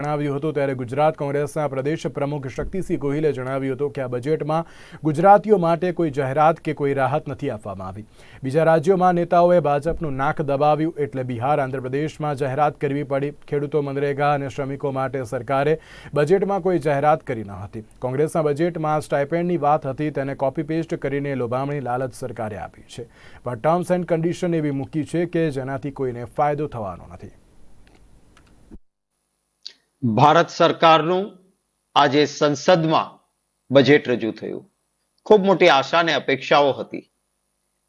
જણાવ્યું હતું. ત્યારે ગુજરાત કોંગ્રેસના પ્રદેશ પ્રમુખ શક્તિસિંહ ગોહિલે જણાવ્યું હતું કે આ બજેટમાં ગુજરાતીઓ માટે કોઈ જાહેરાત કે કોઈ રાહત નથી આપવામાં આવી. બીજા રાજ્યોમાં નેતાઓએ ભાજપનું નાક દબાવ્યું એટલે બિહાર, આંધ્રપ્રદેશમાં જાહેરાત કરવી પડી. ખેડૂતો મનરેગા અને શ્રમિકો માટે સરકારે બજેટમાં કોઈ જાહેરાત કરી ન હતી. કોંગ્રેસના બજેટમાં સ્ટાઇપેન્ડની વાત હતી, તેને કોપી પેસ્ટ કરીને લોભામણી લાલચ સરકારે આપી છે. પણ ટર્મ્સ એન્ડ કન્ડિશન એવી મૂકી છે કે જેનાથી કોઈને ફાયદો થવાનો નથી. ભારત સરકારનું આજે સંસદમાં બજેટ રજૂ થયું. ખૂબ મોટી આશા અને અપેક્ષાઓ હતી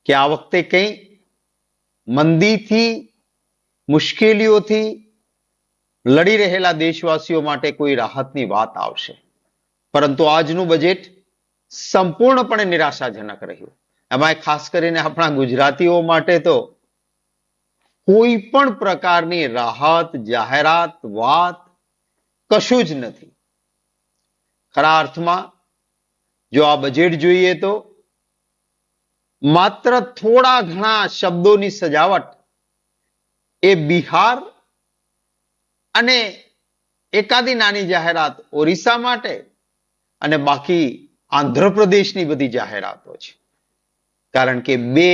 કે આ વખતે કંઈ મંદીથી, મુશ્કેલીઓથી લડી રહેલા દેશવાસીઓ માટે કોઈ રાહતની વાત આવશે. પરંતુ આજનું બજેટ સંપૂર્ણપણે નિરાશાજનક રહ્યું. એમાં ખાસ કરીને આપણા ગુજરાતીઓ માટે તો કોઈ પણ પ્રકારની રાહત, જાહેરાત, વાત કશું જ નથી. ખરા અર્થમાં, જો આ બજેટ જોઈએ તો, માત્ર થોડા ઘણા શબ્દોની સજાવટ એ બિહાર અને એકાદી નાની જાહેરાત ઓરિસ્સા માટે અને બાકી આંધ્રપ્રદેશની બધી જાહેરાતો છે. કારણ કે બે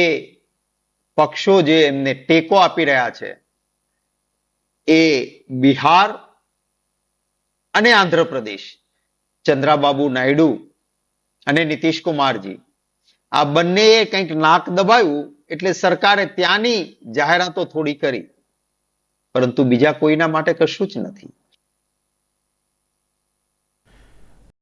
પક્ષો જે એમને ટેકો આપી રહ્યા છે, એ બિહાર અને આંધ્રપ્રદેશ. ચંદ્રાબાબુ નાયડુ અને નીતિશ કુમારજી. આ બંનેએ કંઈક નાક દબાવ્યું એટલે સરકારે ત્યાંની જાહેરાતો થોડી કરી. પરંતુ બીજા કોઈના માટે કશું જ નથી.